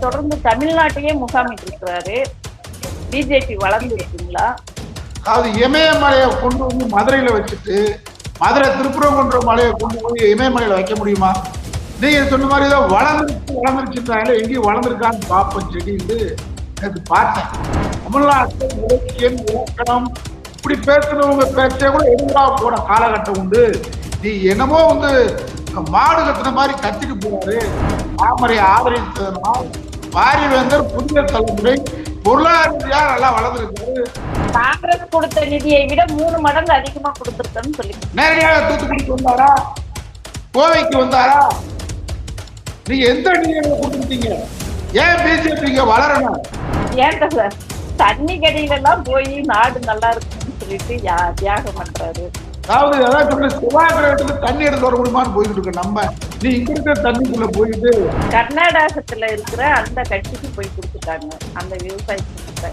தொடர்ந்து தமிழ்நாட்டையே முகாமிட்டு இருக்கிறாரு பிஜேபி வளர்ந்து இருக்குங்களா அதாவது இமயமலையை கொண்டு வந்து மதுரையில வச்சுட்டு மதுரை திருப்புறங்குன்ற மலையை கொண்டு போய் இமயமலையில வைக்க முடியுமா? நீங்க சொன்ன மாதிரி ஏதோ வளர்ந்துருச்சு வளர்ந்துருச்சுன்றாங்களே எங்கேயும் வளர்ந்துருக்கான்னு பார்ப்போம் செடின்னு எனக்கு பார்த்தேன். தமிழ்நாட்டில் இலக்கியம் இலக்கணம் இப்படி பேசுனவங்க பேச்சே கூட எதிராக போன காலகட்டம் உண்டு. நீ என்னமோ வந்து மாடு கத்துன மாதிரி கத்திட்டு போறாரு. தாமரை ஆதரித்ததுனால் பாரிவேந்தர் புதிய தலைமுறை பொருளாதார நல்லா வளர்ந்துருக்காரு. காங்கிரஸ் கொடுத்த நிதியை விட மூணு மடங்கு அதிகமா கொடுத்திருக்கேன்னு சொல்லி நேரடியாக தூத்துக்குடிக்கு வந்தாரா? கோவைக்கு வந்தாரா? நீங்க எந்த நிதியை கொடுத்துருக்கீங்க? ஏன் பிஜேபி இங்க வளரணும்? ஏன்டா சார்? தண்ணி கடையில எல்லாம் போய் நாடு நல்லா இருக்குன்னு சொல்லிட்டு யா- தியாகம் பண்றாரு. அதாவது அதான் சொல்ல செவ்வாய் தண்ணி எடுத்து வர முடியுமான்னு போயிட்டு இருக்க. நம்ம நீ இங்க இருக்கிற தண்ணிக்குள்ள போயிட்டு கர்நாடகத்துல இருக்கிற அந்த கட்சிக்கு போய் கொடுத்துட்டாங்க. அந்த விவசாயத்துக்கு.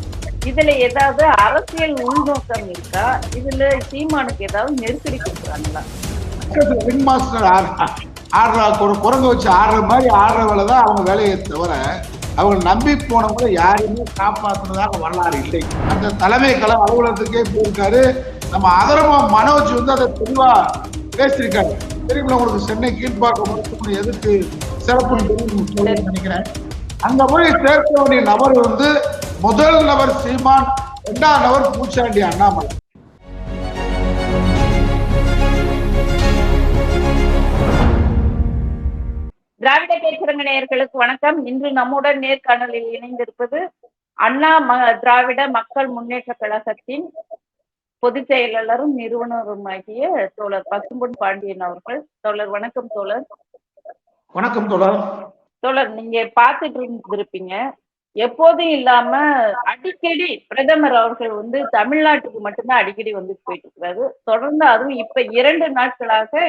இதுல ஏதாவது அரசியல் உள்நோக்கம் இருக்கா? இதுல சீமானுக்கு ஏதாவது நெருக்கடி கொடுக்குறாங்களா? ரிங் மாஸ்டர் ஆடுறா ஒரு குரங்கு வச்சு ஆடுற மாதிரி ஆடுற வேலை தான் அவங்க வேலையை தவிர அவங்க நம்பி போனவங்க யாரையுமே காப்பாற்றுனதாக வரலாறு இல்லை. அந்த தலைமை கலை அலுவலகத்துக்கே போயிருக்காரு. நம்ம அதரமா மனோஜ் வந்து அதை தெளிவா பேசியிருக்காரு. தெரியுமா உங்களுக்கு சென்னை கீழ்பாக்கம் மருத்துவமனை எதுக்கு சிறப்புன்னு நினைக்கிறேன். அங்க போய் சேர்க்க வேண்டிய நபர் வந்து முதல் நபர் சீமான் இரண்டாம் நபர் பூச்சாண்டி அண்ணாமலை. திராவிட பேசுறங்க நேயர்களுக்கு வணக்கம். இன்று நம்முடன் நேர்காணலில் இணைந்திருப்பது அண்ணா ம திராவிட மக்கள் முன்னேற்ற கழகத்தின் பொதுச் செயலாளரும் நிறுவனருமாகிய தோழர் பசும்பொன் பாண்டியன் அவர்கள். தோழர் வணக்கம் தோழர். வணக்கம் தொடர் தோழர் நீங்க பார்த்துட்டு இருந்திருப்பீங்க. எப்போதும் இல்லாம அடிக்கடி பிரதமர் அவர்கள் வந்து தமிழ்நாட்டுக்கு மட்டும்தான் அடிக்கடி வந்து போயிட்டு இருக்கிறாரு தொடர்ந்து அதுவும் இப்ப இரண்டு நாட்களாக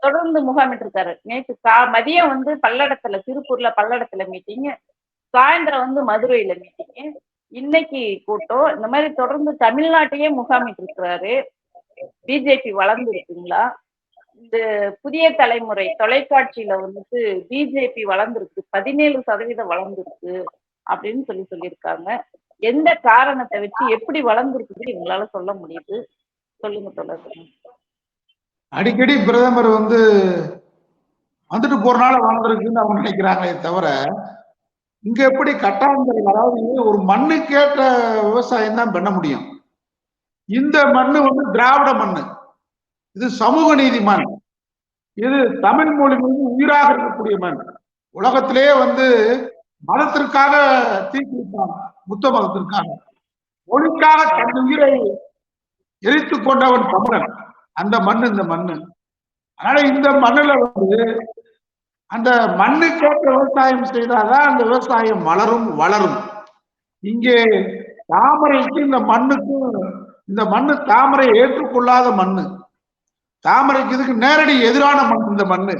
தொடர்ந்து முகாமிட்டு இருக்காரு நேற்று கா மதியம் வந்து பல்லடத்துல திருப்பூர்ல பல்லடத்துல மீட்டிங் சாயந்தரம் வந்து மதுரையில மீட்டிங் இன்னைக்கு கூட்டம் இந்த மாதிரி தொடர்ந்து தமிழ்நாட்டையே முகாமிட்டு இருக்கிறாரு பிஜேபி வளர்ந்து இருக்குங்களா இந்த புதிய தலைமுறை தொலைக்காட்சியில வந்துட்டு பிஜேபி வளர்ந்துருக்கு பதினேழு சதவீதம் வளர்ந்துருக்கு அப்படின்னு சொல்லி சொல்லியிருக்காங்க. எந்த காரணத்தை வச்சு எப்படி வளர்ந்துருக்குது எங்களால சொல்ல முடியுது? சொல்லுங்க தொடர் அடிக்கடி பிரதமர் வந்து வந்துட்டு போறனால வளர்ந்துருக்குன்னு அவங்க நினைக்கிறாங்களே தவிர இங்க எப்படி கட்டாந்தரை அதாவது ஒரு மண்ணுக்கேற்ற விவசாயம் தான் பண்ண முடியும். இந்த மண்ணு வந்து திராவிட மண்ணு. இது சமூக நீதி மண். இது தமிழ் மொழி மீது உயிராக இருக்கக்கூடிய மண். உலகத்திலேயே வந்து மதத்திற்காக தீக்குளித்தாங்க புத்த மதத்திற்காக. மொழிக்காக தன் உயிரை எரித்து கொண்டவன் தமிழன். அந்த மண் இந்த மண்ணு. அதனால இந்த மண்ணுல வந்து அந்த மண்ணுக்கேற்ற விவசாயம் செய்தாதான் அந்த விவசாயம் வளரும் வளரும். இங்கே தாமரைக்கு இந்த மண்ணுக்கும் இந்த மண்ணு தாமரை ஏற்றுக்கொள்ளாத மண்ணு. தாமரைக்கு இதுக்கு நேரடி எதிரான மண் இந்த மண்ணு.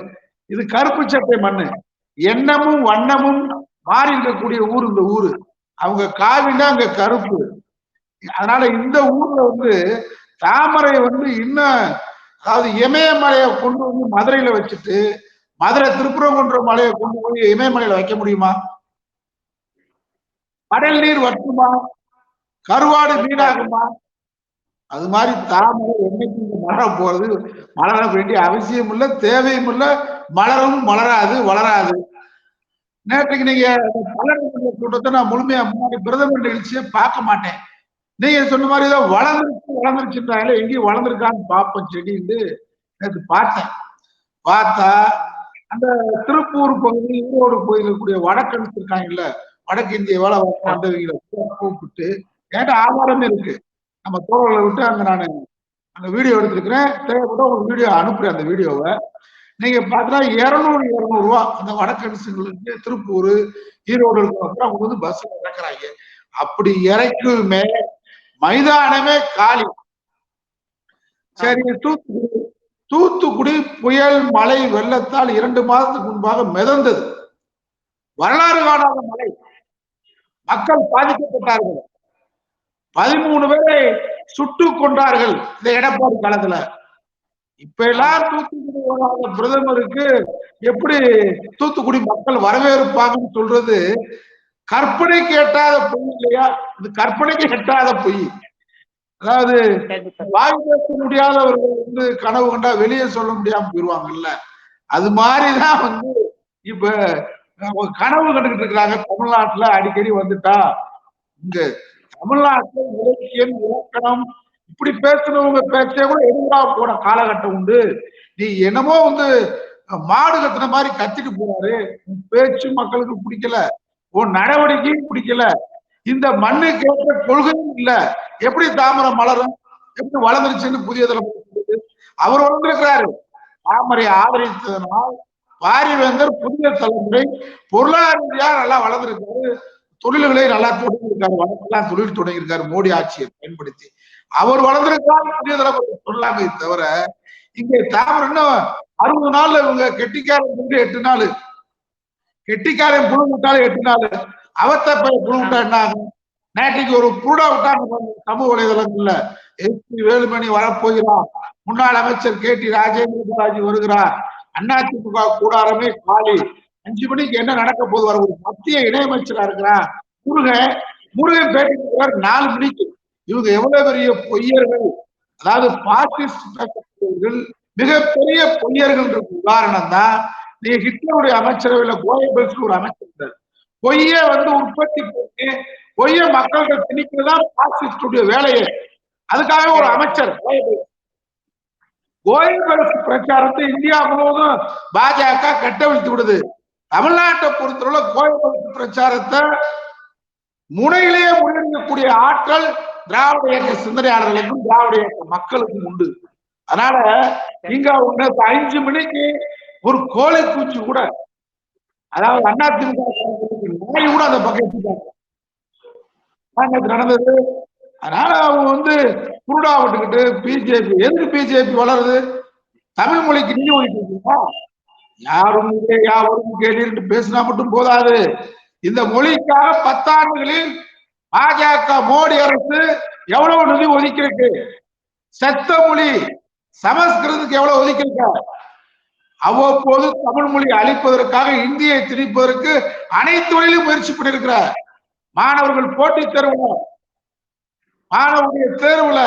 இது கருப்பு சட்டை மண்ணு. எண்ணமும் வண்ணமும் மாறி இருக்கக்கூடிய ஊர் இந்த ஊரு. அவங்க காவினா அங்க கருப்பு. அதனால இந்த ஊர்ல வந்து தாமரை வந்து இன்னும் அதாவது இமயமலையை கொண்டு வந்து மதுரையில வச்சுட்டு மதுரை திருப்புறங்குன்ற மலையை கொண்டு போய் இமயமலையில வைக்க முடியுமா? கடல் நீர் வற்றுமா? கருவாடு மீனாகுமா அது மாதிரி தாமரை என்னைக்கு மலரம் மலர போறது மலர வேண்டிய அவசியம் இல்லை தேவையும் இல்லை மலரும் மலராது வளராது. நேற்றுக்கு நீங்க பல்லடத்துல கூட்டத்தை நான் முழுமையா முன்னாடி பிரதமர் நிகழ்ச்சியை பார்க்க மாட்டேன். நீங்க சொன்ன மாதிரி ஏதோ வளர்ந்துருச்சு வளர்ந்துருச்சுன்றாங்களே எங்கேயும் வளர்ந்துருக்கான்னு பார்ப்போம் செடின்னு நேற்று பார்த்தேன். பார்த்தா அந்த திருப்பூர் பகுதி ஈரோடு போயிருக்கக்கூடிய வடக்கன்ஸ் இருக்காங்கல்ல வடக்கு இந்திய வேலை வந்தவங்களை கூப்பிட்டு என்கிட்ட ஆதாரமே இருக்கு. நம்ம தோழர்களை விட்டு அங்க நான் அங்க வீடியோ எடுத்திருக்கிறேன். தேவைப்பட்ட உங்களுக்கு வீடியோ அனுப்புறேன் அந்த வீடியோவை. நீங்க பார்த்தா இருநூறு இருநூறு ரூபா அந்த வடக்கன்ஸுங்களுக்கு திருப்பூர் ஈரோடு இருக்கிறவங்க அவங்க வந்து பஸ்ல இறக்குறாங்க. அப்படி இறக்குமே மைதானமே காலி. சரி தூத்துக்குடி தூத்துக்குடி புயல் மழை வெள்ளத்தால் இரண்டு மாதத்துக்கு முன்பாக மிதந்தது. வரலாறு காணாத மழை. மக்கள் பாதிக்கப்பட்டார்கள். பதிமூணு பேரை சுட்டு கொண்டார்கள் இந்த எடப்பாடி காலத்துல. இப்ப எல்லாம் தூத்துக்குடி வராத பிரதமருக்கு எப்படி தூத்துக்குடி மக்கள் வரவேற்பாங்கன்னு சொல்றது கற்பனைக்கு எட்டாத பொய் இல்லையா? இது கற்பனைக்கு எட்டாத பொய். அதாவது வாய் பேச முடியாதவர்கள் வந்து கனவு கண்டா வெளியே சொல்ல முடியாம போயிருவாங்கல்ல அது மாதிரிதான் வந்து இப்ப கனவு கண்டுகிட்டு இருக்கிறாங்க. தமிழ்நாட்டுல அடிக்கடி வந்துட்டா. இங்க தமிழ்நாட்டுல இலக்கியம் இலக்கணம் இப்படி பேசுனவங்க பேச்சே கூட எதிரா போன காலகட்டம் உண்டு. நீ என்னமோ வந்து மாடு கத்துன மாதிரி கத்திட்டு போறாரு. உன் பேச்சு மக்களுக்கு பிடிக்கல. உன் நடவடிக்கையும் பிடிக்கல. இந்த மண்ணுக்கு ஏற்ற கொள்கையும் இல்ல. எப்படி தாமரை மலரும்? எப்படி வளர்ந்துருச்சுன்னு புதிய தலைமுறை அவர் வளர்ந்திருக்கிறாரு. தாமரை ஆதரித்ததனால் பாரிவேந்தர் புதிய தலைமுறை பொருளாதார ரீதியா நல்லா வளர்ந்திருக்காரு. தொழில்களை நல்லா தொடங்கியிருக்காரு வடக்கெல்லாம் தொழில் தொடங்கியிருக்காரு. மோடி ஆட்சியை பயன்படுத்தி. அவர் வளர்ந்திருக்காரு புதிய தலைமுறை சொல்லாமே தவிர இங்க தாமரை இன்னும் அறுபது நாள்ல இவங்க கெட்டிக்காரன் வந்து எட்டு நாள். கெட்டிக்காரன் புழு விட்டாலும் எட்டு நாள். அவத்த போய் புழு விட்டா என்ன ஆகும் நேற்றுக்கு ஒரு புருடா விட்டாங்க சமூக வலைதளங்கள்ல. எஸ் வேலுமணி வரப்போகிறார். முன்னாள் அமைச்சர் கே டி ராஜேந்திர பாலாஜி வருகிறார். அதிமுக கூடாரமே காலி. அஞ்சு மணிக்கு என்ன நடக்க போது வர ஒரு மத்திய இணையமைச்சரா இருக்கிறார். முருகன் முருகன் பேட்டி நாலு மணிக்கு. இவங்க எவ்வளவு பெரிய பொய்யர்கள்? அதாவது பாசிஸ்ட் பேசக்கூடியவர்கள் மிகப்பெரிய பொய்யர்கள் உதாரணம் தான் நீ ஹிட்லருடைய அமைச்சரவையில கோயபல்ஸ் ஒரு அமைச்சர். பொய்ய வந்து உற்பத்தி பண்ணி பொய்ய மக்கள்கிட்ட திணிக்கிறதா பாசிஸ்டுடைய வேலையே. அதுக்காக ஒரு அமைச்சர். கோயபல்ஸ் பிரச்சாரத்தை இந்தியா முழுவதும் பாஜக கட்டவிழ்த்து விடுது. தமிழ்நாட்டை பொறுத்தவரை கோயபல்ஸ் பிரச்சாரத்தை முனையிலேயே முன்னெடுக்கக்கூடிய ஆற்றல் திராவிட இயக்க சிந்தனையாளர்களுக்கும் திராவிட இயக்க மக்களுக்கும் உண்டு. அதனால இங்க உங்களுக்கு அஞ்சு மணிக்கு ஒரு கோழை பூச்சி கூட அதாவது அதிமுக நாய் கூட அந்த பக்கம் எடுத்துட்டாங்க அதான் நடந்தது. அதனால அவங்க வந்து குருடா விட்டுக்கிட்டு பிஜேபி எதுக்கு பிஜேபி வளருது? தமிழ் மொழிக்கு நீ ஒதுக்கி இருக்கீங்களா? யாரும் இல்லை, யாவரும் கேட்டு பேசினா மட்டும் போதாது. இந்த மொழிக்காக பத்தாண்டுகளில் பாஜக மோடி அரசு எவ்வளவு நிதி ஒதுக்கியிருக்கு? செத்த மொழி சமஸ்கிருதத்துக்கு எவ்வளவு ஒதுக்கியிருக்க அவ்வப்போது தமிழ் மொழி அழிப்பதற்காக இந்தியை திணிப்பதற்கு அனைத்து வழியிலும் முயற்சி பண்ணியிருக்கிறார். மாணவர்கள் போட்டித் தேர்வுல மாணவருடைய தேர்வுல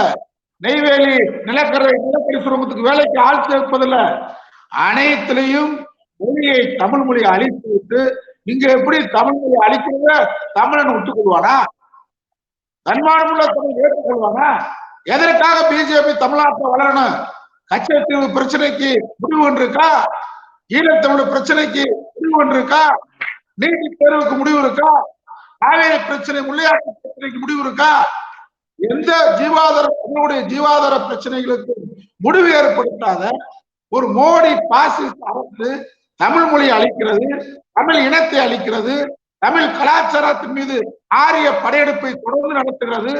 நெய்வேலி நிலக்கரை நிலக்கரி சுரங்கத்துக்கு வேலைக்கு ஆள் சேர்ப்பதில்ல. அனைத்திலையும் மொழியை தமிழ் மொழியை அழித்து விட்டு இங்க எப்படி தமிழ் மொழி அழிக்கிறத தமிழன் ஒத்துக்கொள்வானா? தன்மானமுள்ள தமிழ் ஏற்றுக்கொள்வானா? எதற்காக பிஜேபி தமிழ்நாட்டில் வளரணும்? கச்சத்தீவு பிரச்சனைக்கு முடிவு ஒன்று இருக்கா ஈழத்தமிழ் பிரச்சனைக்கு முடிவு ஒன்று இருக்கா நீதி தேர்வுக்கு முடிவு இருக்கா? காவேரி பிரச்சனை முள்ளையாட்டு பிரச்சனைக்கு முடிவு இருக்கா? எந்த ஜீவாதார தன்னுடைய ஜீவாதார பிரச்சனைகளுக்கு முடிவு ஏற்படுத்தாத ஒரு மோடி பாசிஸ்ட் அரசு தமிழ் மொழி அளிக்கிறது தமிழ் இனத்தை அளிக்கிறது தமிழ் கலாச்சாரத்தின் மீது ஆரிய படையெடுப்பை தொடர்ந்து நடத்துகிறது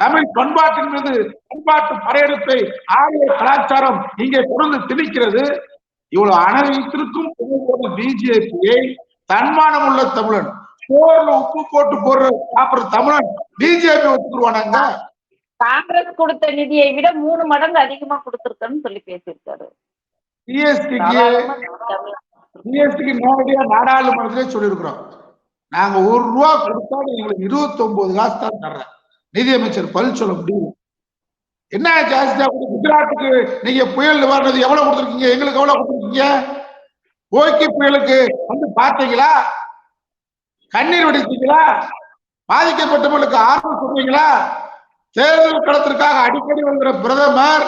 தமிழ் பண்பாட்டின் மீது பண்பாட்டு படையெடுப்பை ஆரிய கலாச்சாரம் இங்கே தொடர்ந்து திணிக்கிறது. இவ்வளவு அனைத்திற்கும் பிஜேபியை தன்மானம் உள்ள தமிழன் போர்ல உப்பு போட்டு போடுற சாப்பிடுற தமிழன் பிஜேபி ஒத்துக்குருவானாங்க காங்கிரஸ் கொடுத்த நிதியை விட மூணு மடங்கு அதிகமா கொடுத்திருக்கேன்னு சொல்லி பேசியிருக்காரு. ஜிஎஸ்டிக்கு நேரடியா நாடாளுமன்றத்திலே சொல்லியிருக்கிறோம். நாங்க ஒரு ரூபா கொடுத்தா எங்களுக்கு இருபத்தி ஒன்பது காசு தான் தர்றேன். நிதியமைச்சர் பதில் சொல்ல முடியும். என்ன ஜாஸ்தியா குஜராத்துக்கு நீங்க புயல் நிவாரணம் எவ்வளவு கொடுத்துருக்கீங்க? எங்களுக்கு எவ்வளவு கொடுத்துருக்கீங்க? ஓகே புயலுக்கு வந்து பார்த்தீங்களா? கண்ணீர் வடிச்சீங்களா பாதிக்கப்பட்டவர்களுக்கு ஆர்வம் சொன்னீங்களா தேர்தல் களத்திற்காக அடிக்கடி வருகிற பிரதமர்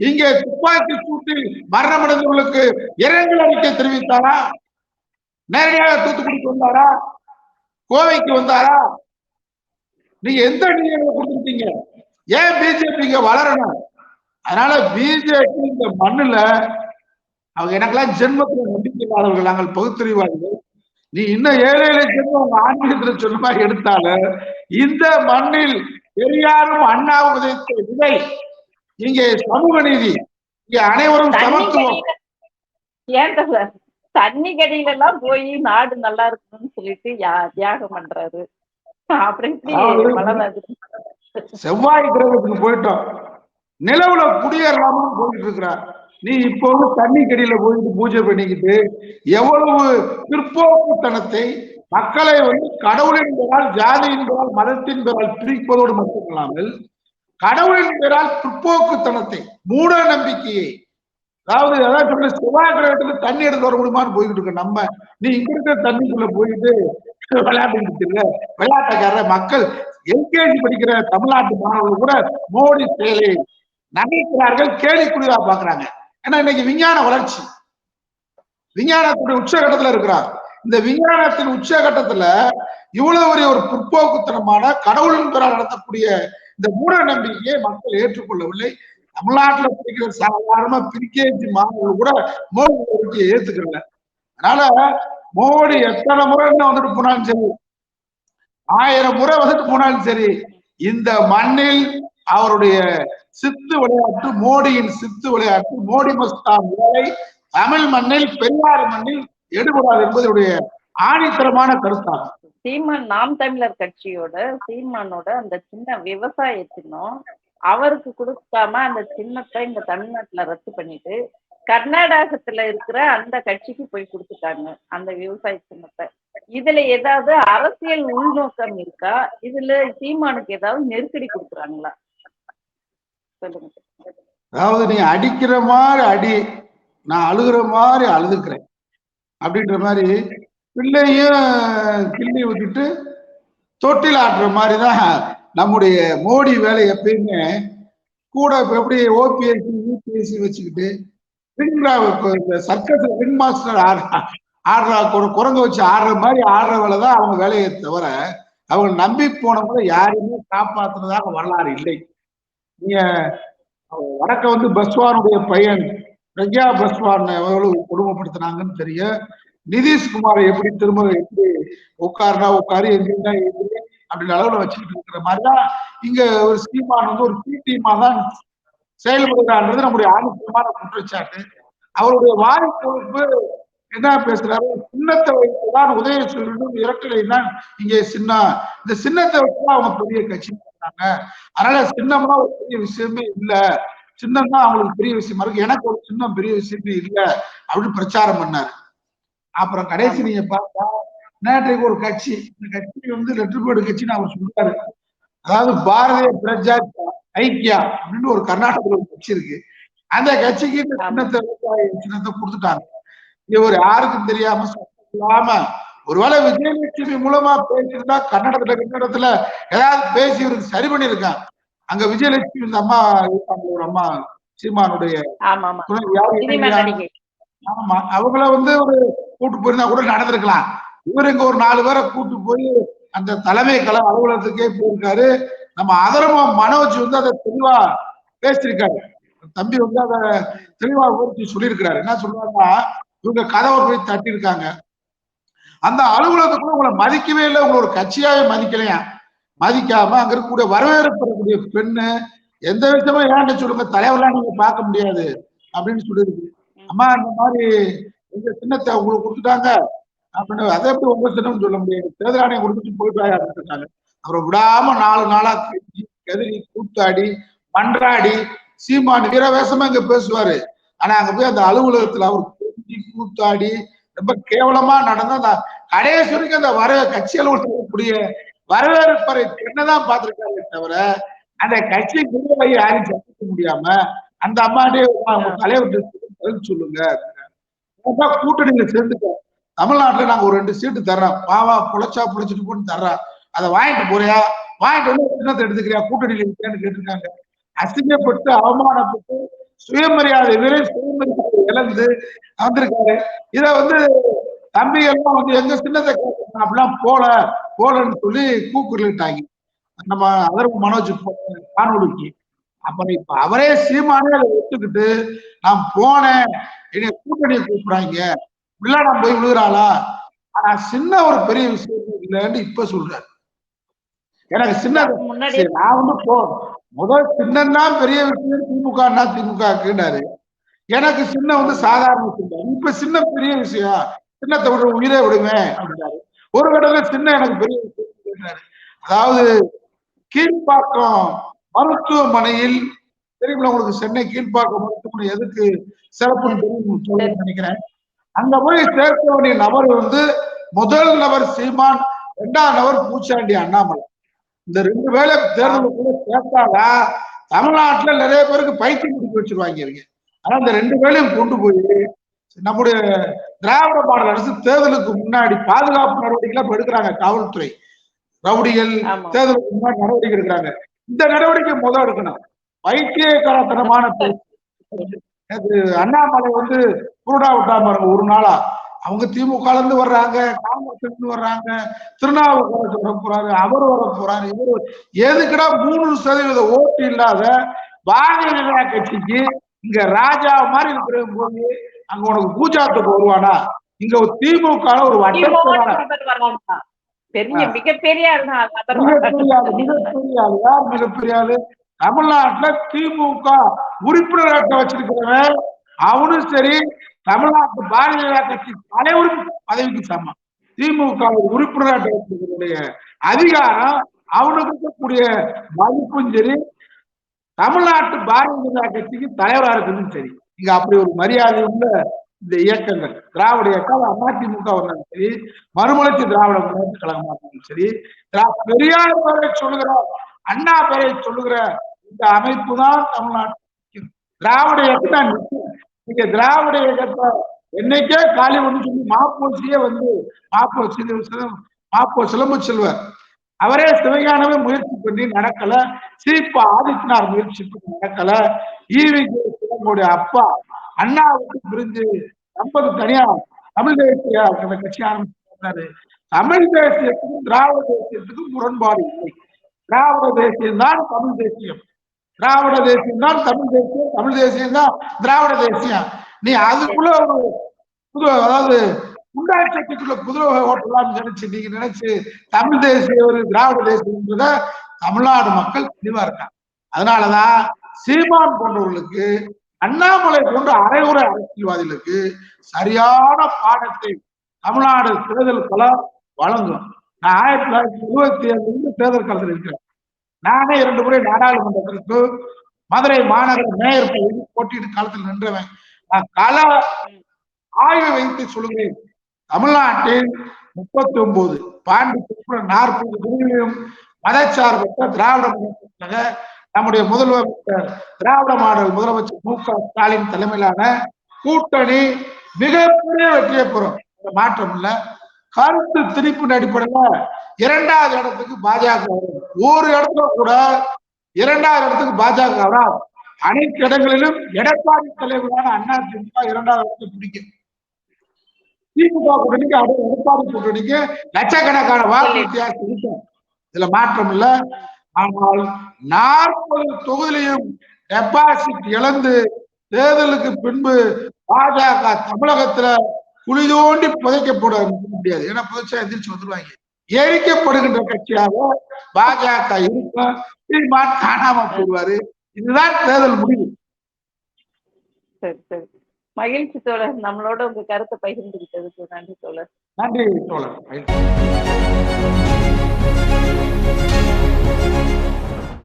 இங்கே துப்பாக்கி சூட்டில் மரணமடைந்தவர்களுக்கு இரங்கல் அறிக்கை தெரிவித்தாரா? நேரடியாக தூத்துக்குடிக்கு வந்தாரா? கோவைக்கு வந்தாரா? நீங்க எந்த நிதியை கொடுத்துருக்கீங்க? ஏன் பிஜேபி இங்க வளரணும்? அதனால பிஜேபி இந்த மண்ணுல அவங்க எனக்கெல்லாம் ஜென்மத்துல நம்பிக்கை இல்லாதவர்கள் நாங்கள் பகுத்தறிவார்கள் நீ இன்னும் ஏழை ஜென்மம் உங்க ஆன்மீகத்துல மாதிரி எடுத்தாலும் இந்த மண்ணில் பெரியாரும் அண்ணாவும் விதைத்த விதை இங்கே சமூக நீதி இங்கே அனைவரும் சமத்துவம். ஏன் சார் தண்ணி கடியில எல்லாம் போய் நாடு நல்லா இருக்கணும்னு சொல்லிட்டு தியாகம் பண்றாரு. செவ்வாய் கிரகத்துக்கு போயிட்டோம். நிலவுல குடியேறலாமா போயிட்டு இருக்கிறார் நீ இப்போ வந்து தண்ணி கடியில போயிட்டு பூஜை பண்ணிக்கிட்டு எவ்வளவு பிற்போக்குத்தனத்தை மக்களை வந்து கடவுளின் பெயரால் ஜாதியின் பெயரால் மதத்தின் பெயரால் பிரிப்பதோடு மட்டுமல்லாமல் கடவுளின் பெயரால் பிற்போக்குத்தனத்தை மூட நம்பிக்கையை அதாவது அதான் சொல்ல செவ்வாய் கிரகத்துல தண்ணி எடுத்து வர முடியுமான்னு போய்கிட்டு இருக்க. நம்ம நீ இங்க இருக்கிற தண்ணிக்குள்ள போயிட்டு விளையாட்டு விளையாட்டுக்கார மக்கள் எல்கேஜி படிக்கிற தமிழ்நாட்டு மாணவர்கள் கூட மோடி செயலை நகைக்கிறார்கள் குளிரா பாக்குறாங்க. ஏன்னா இன்னைக்கு விஞ்ஞான வளர்ச்சி. விஞ்ஞானத்துடைய உச்சகட்டத்துல இருக்கிறார். இந்த விஞ்ஞானத்தின் உச்சகட்டத்துல இவ்வளவு பெரிய ஒரு பிற்போக்குத்தனமான கடவுளின் பெறால் நடத்தக்கூடிய இந்த மூட நம்பிக்கையை மக்கள் ஏற்றுக்கொள்ளவில்லை. தமிழ்நாட்டுல படிக்கிற சாதாரண பிரிகேஜி மாணவர்கள் கூட மோடி வளர்ச்சியை ஏத்துக்கல. அதனால மோடி எத்தனை முறை என்ன வந்துட்டு போனாலும் சரி ஆயிரம் முறை வந்துட்டு போனாலும் சரி இந்த மண்ணில் அவருடைய சித்து விளையாட்டு மோடியின் சித்து விளையாட்டு மோடி மஸ்தான் வேலை தமிழ் மண்ணில் பெரியார் மண்ணில் எடுபடாது என்பதனுடைய ஆணித்தரமான கருத்தாகும் சீமான் நாம் தமிழர் கட்சியோட சீமானோட அந்த சின்ன விவசாய சின்னம் அவருக்கு கொடுக்காம அந்த சின்னத்தை இந்த தமிழ்நாட்டுல ரத்து பண்ணிட்டு கர்நாடகத்துல இருக்கிற அந்த கட்சிக்கு போய் கொடுத்துட்டாங்க அந்த விவசாய சின்னத்தை. இதுல ஏதாவது அரசியல் உள்நோக்கம் இருக்கா? இதுல சீமானுக்கு ஏதாவது நெருக்கடி கொடுக்குறாங்களா? சொல்லுங்க. அதாவது நீ அடிக்கிற மாதிரி அடி நான் அழுகிற மாதிரி அழுதுக்கிறேன் அப்படின்ற மாதிரி பிள்ளையும் கிள்ளி விட்டுட்டு தொட்டில் ஆடுற மாதிரி தான் நம்முடைய மோடி வேலை எப்பயுமே கூட எப்படி ஓபிஎஸ்சி யூபிஎஸ்சி வச்சுக்கிட்டு சர்க்கஸ்ல ரிங் மாஸ்டர் ஆடுறா ஆடுறா ஒரு குரங்க வச்சு ஆடுற மாதிரி ஆடுற வேலை தான் அவங்க வேலையை தவிர அவங்க நம்பி போனவங்கள யாரையுமே காப்பாத்துனதாக வரலாறு இல்லை. நீங்க வடக்க வந்து பஸ்வானுடைய பையன் பிரக்யா பஸ்வான் எவ்வளவு கொடுமைப்படுத்தினாங்கன்னு தெரியும் நிதிஷ்குமாரை எப்படி திரும்ப எப்படி உட்காருனா உட்காரு எங்கிருந்தா எதிரி அப்படின்ற அளவுல வச்சுக்கிட்டு இருக்கிற மாதிரிதான் இங்க ஒரு சீமான் வந்து ஒரு பி டீமா தான் செயல்படுகிறான்றது நம்முடைய ஆணித்தரமான குற்றச்சாட்டு. அவருடைய வாய் பொறுப்பு என்ன பேசுறாரு? சின்னத்தை வைத்துதான் உதயசூரியனும் இரட்டலை தான் இங்கே சின்னம் இந்த சின்னத்தை வச்சுதான் அவங்க பெரிய கட்சி பண்றாங்க அதனால சின்னம்னா ஒரு பெரிய விஷயமே இல்ல. சின்னம் தான் அவங்களுக்கு பெரிய விஷயமா இருக்கு. எனக்கு ஒரு சின்னம் பெரிய விஷயமே இல்லை அப்படின்னு பிரச்சாரம் பண்ணாரு. அப்புறம் கடைசி நீங்க பார்த்தா நேற்றைக்கு ஒரு கட்சி இந்த கட்சி வந்து லெட்டர்பேர்டு கட்சின்னு அவர் சொல்றாரு. அதாவது பாரதிய பிரஜா ஐக்கியா அப்படின்னு ஒரு கர்நாடகத்துல ஒரு கட்சி இருக்கு. அந்த கட்சிக்கு இந்த சின்னத்தை சின்னத்தை கொடுத்துட்டாங்க. இவர் யாருக்கும் தெரியாம இல்லாம ஒருவேளை விஜயலட்சுமி மூலமா பேசியிருந்தா கன்னடத்துல கன்னடத்துல ஏதாவது பேசி இவருக்கு சரி பண்ணிருக்கான் அங்க விஜயலட்சுமி இந்த அம்மா இருப்பாங்க ஒரு அம்மா சீமானுடைய ஆமா அவங்கள வந்து ஒரு கூட்டு போயிருந்தா கூட நடந்திருக்கலாம். இவர் இங்க ஒரு நாலு பேரை கூட்டு போய் அந்த தலைமை கல அலுவலகத்துக்கே போயிருக்காரு. நம்ம அதரமா மனோஜ் வந்து அதை தெளிவா பேசியிருக்காரு. தம்பி வந்து அதை தெளிவா விவரிச்சு சொல்லியிருக்கிறாரு. என்ன சொல்லுவாங்கன்னா இவங்க கதவை போய் தட்டியிருக்காங்க. அந்த அலுவலகத்துக்குள்ள உங்களை மதிக்கவே இல்லை. உங்களை ஒரு கட்சியாவே மதிக்கலையா? மதிக்காம அங்க இருக்கக்கூடிய வரவேற்படக்கூடிய பெண்ணு எந்த விஷயமும் ஏன் சொல்லுங்க தலைவர்லாம் நீங்க பார்க்க முடியாது அப்படின்னு சொல்லியிருக்கு. அம்மா இந்த மாதிரி எங்க சின்னத்தை உங்களுக்கு கொடுத்துட்டாங்க. அப்படின்னு அதை எப்படி உங்க சின்னம் சொல்ல முடியாது தேர்தல் ஆணையம் கொடுத்துட்டு போயிட்டு அப்படின்னு இருக்காங்க அப்புறம் விடாம நாலு நாளா கெஞ்சி கெதறி கூத்தாடி மன்றாடி சீமான் வீரவேசமா இங்க பேசுவாரு. ஆனா அங்க போய் அந்த அலுவலகத்துல அவர் கூட்டி கூத்தாடி ரொம்ப கேவலமா நடந்த அந்த கடைசி வரைக்கும் அந்த வர கட்சி அலுவலகத்தில் இருக்கக்கூடிய வரவேற்பறை பெண்ணதான் பார்த்திருக்காரு தவிர அந்த கட்சி குருவை யாரும் சந்திக்க முடியாம அந்த அம்மாட்டே தலைவர் சொல்லுங்க அப்படின்னா, கூட்டணியில சேர்ந்துக்க தமிழ்நாட்டுல நாங்க ஒரு ரெண்டு சீட்டு தர்றோம். பாவா புழைச்சா புழைச்சிட்டு போன்னு தர்றோம். அதை வாங்கிட்டு போறியா? வாங்கிட்டு வந்து சின்னத்தை எடுத்துக்கிறியா? கூட்டணியில இருக்கியான்னு கேட்டிருக்காங்க. அசிங்கப்பட்டு அவமானப்பட்டு சுயமரியாதை வீரே சுயமரியாதை இழந்து வந்திருக்காரு. இத வந்து தம்பி எல்லாம் வந்து எங்க சின்னத்தை அப்படிலாம் போல போலன்னு சொல்லி கூக்குரலிட்டாங்க. நம்ம அதற்கு மனோஜ் காணொலிக்கு அப்புறம் இப்ப அவரே சீமானே அதை ஒத்துக்கிட்டு நான் போனேன். என்னை கூட்டணியை கூப்பிடுறாங்க உள்ள நான் போய் விழுகிறாளா? ஆனா சின்ன ஒரு பெரிய விஷயம் இல்லைன்னு இப்ப சொல்றாரு. எனக்கு சின்ன முன்னாடி நான் வந்து போ முதல் சின்னம் தான் பெரிய விஷயம் திமுக திமுகக்குன்னாரு. எனக்கு சின்ன வந்து சாதாரண சின்னம் இப்ப சின்ன பெரிய விஷயம். சின்னத்தை விட உயிரே விடுமே அப்படின்னாரு. ஒரு கடவுள சின்ன எனக்கு பெரிய விஷயம் அதாவது கீழ்ப்பாக்கம் மருத்துவமனையில் தெரியுமில்ல உங்களுக்கு சென்னை கீழ்ப்பாக்கம் மருத்துவமனை எதுக்கு சிறப்புன்னு தெரியும் நினைக்கிறேன். அங்க போய் சேர்க்க வேண்டிய நபர் வந்து முதல் நபர் சீமான் இரண்டாம் நபர் பூச்சாண்டி அண்ணாமலை. இந்த ரெண்டு வேலை தேர்தலுக்குள்ள சேர்த்தாதான் தமிழ்நாட்டுல நிறைய பேருக்கு பைத்தியம் முடிச்சு வச்சிருவாங்க இருக்கு ஆனா இந்த ரெண்டு வேலையும் கொண்டு போய் நம்முடைய திராவிட மாடல் அரசு தேர்தலுக்கு முன்னாடி பாதுகாப்பு நடவடிக்கை இப்ப எடுக்கிறாங்க காவல்துறை. ரவுடிகள் தேர்தலுக்கு முன்னாடி நடவடிக்கை எடுக்கிறாங்க. இந்த நடவடிக்கை முதல் எடுக்கணும். அது அண்ணாமலை வந்து குருடா விட்டா பாருங்க ஒரு நாளா. அவங்க திமுக ல இருந்து வர்றாங்க காங்கிரஸ் இருந்து வர்றாங்க திருநாவுக்கரசு வர போறாரு அவர் வர போறாரு இவர் எதுக்குடா மூணு சதவீத ஓட்டு இல்லாத பாரதிய ஜனதா கட்சிக்கு இங்க ராஜா மாதிரி இருக்கிற போது அங்க உனக்கு பூஜாத்துக்கு வருவானா இங்க ஒரு திமுக ஒரு வராங்க பெரிய மிகப்பெரிய மிகப்பெரிய ஆளு யார் மிகப்பெரிய ஆளு? தமிழ்நாட்டுல திமுக உறுப்பினராட்ட வச்சிருக்கிறவன் அவனும் சரி தமிழ்நாட்டு பாரதிய ஜனதா கட்சி தலைவரும் பதவிக்கு சமம். திமுக உறுப்பினராட்ட அதிகாரம் அவனுக்கு இருக்கக்கூடிய மதிப்பும் சரி தமிழ்நாட்டு பாரதிய ஜனதா கட்சிக்கு தலைவரா இருக்கிறதும் சரி. இங்க அப்படி ஒரு மரியாதை உள்ள இந்த இயக்கங்கள் திராவிட இயக்கம் அதிமுக வந்தாலும் சரி மறுமலர்ச்சி திராவிட முன்னேற்ற கழகமா இருந்தாலும் சரி பெரியார் பேரை சொல்லுகிற அண்ணா பேரை சொல்லுகிற இந்த அமைப்பு தான் தமிழ்நாட்டு திராவிட இயக்கம் தான் நீங்க திராவிட இயக்கத்தை என்னைக்கே காலி ஒண்ணு சொல்லி மாப்போசியே வந்து மாப்போ சில- மாப்போ சிலம்பு செல்வர். அவரே சிவஞானமே முயற்சி பண்ணி நடக்கல. சீப்பா ஆதித்யநாத் முயற்சி பண்ணி நடக்கல. ஈவி சிவனுடைய அப்பா அண்ணாவுக்கு பிரிஞ்சு ஐம்பது தனியா தமிழ் தேசிய அந்த கட்சி ஆரம்பிச்சாரு தமிழ் தேசியத்துக்கும் திராவிட தேசியத்துக்கும் முரண்பாடு இல்லை. திராவிட தேசியம் தான் தமிழ் தேசியம். திராவிட தேசியம் தான் தமிழ் தேசியம் தமிழ் தேசியம் தான் திராவிட தேசியம். நீ அதுக்குள்ள ஒரு புது அதாவது குண்டாய் சக்திக்குள்ள குதிரை ஓட்டலாம்னு நினைச்சு நீங்க நினைச்சு தமிழ் தேசிய ஒரு திராவிட தேசியம்ன்றத தமிழ்நாடு மக்கள் தெளிவா இருக்காங்க. அதனாலதான் சீமான் போன்றவர்களுக்கு அண்ணாமலை போன்ற அரைகுறை அரசியல்வாதிகளுக்கு சரியான பாடத்தை தமிழ்நாடு தேர்தல் களம் வழங்கும். நான் ஆயிரத்தி தொள்ளாயிரத்தி எழுபத்தி ஏழுல இருந்து தேர்தல் களத்தில் இருக்கிறேன் நானே இரண்டு முறை நாடாளுமன்றத்திற்கு மதுரை மாநகர மேயர் பதவியில் போட்டியிடும் காலத்தில் நின்றவன். நான் கள ஆய்வு வைத்து சொல்கிறேன் தமிழ்நாட்டில் முப்பத்தி ஒன்பது பாண்டி நாற்பது தொகுதிகளிலும் மதச்சார்பற்ற திராவிட முன்னேற்ற நம்முடைய முதல்வர் திராவிட மாடல் முதலமைச்சர் மு க ஸ்டாலின் தலைமையிலான கூட்டணி மிகப்பெரிய வெற்றியை பெறும். மாற்றம் இல்லை. கருத்து திணிப்பின் அடிப்படையில இரண்டாவது இடத்துக்கு பாஜக ஒரு இடத்துல கூட இரண்டாவது இடத்துக்கு பாஜக அனைத்து இடங்களிலும் எடப்பாடி தலைவரான அண்ணா திமுக இரண்டாவது இடத்துல பிடிக்கும். திமுக கூட்டணிக்கு அடுத்த எடப்பாடி கூட்டணிக்கு லட்சக்கணக்கான வாக்கு வித்தியாசம் இருக்கும் இதுல மாற்றம் இல்ல. ஆனால் நாற்பது தொகுதியிலையும் டெபாசிட் இழந்து தேர்தலுக்கு பின்பு பாஜக தமிழகத்துல குழி தோண்டி புதைக்கப்பட முடியாது. ஏன்னா புதைச்சா எந்திரிச்சு வந்துருவாங்க. எரிக்கப்படுகின்ற கட்சியாக பாஜக இருக்கும். சீமான் காணாம போடுவாரு இதுதான் தேர்தல் முடிவு. சரி சரி. மகிழ்ச்சி தோழர். நம்மளோட உங்க கருத்தை பகிர்ந்துகிட்டதுக்கு நன்றி தோழர். நன்றி தோழர்.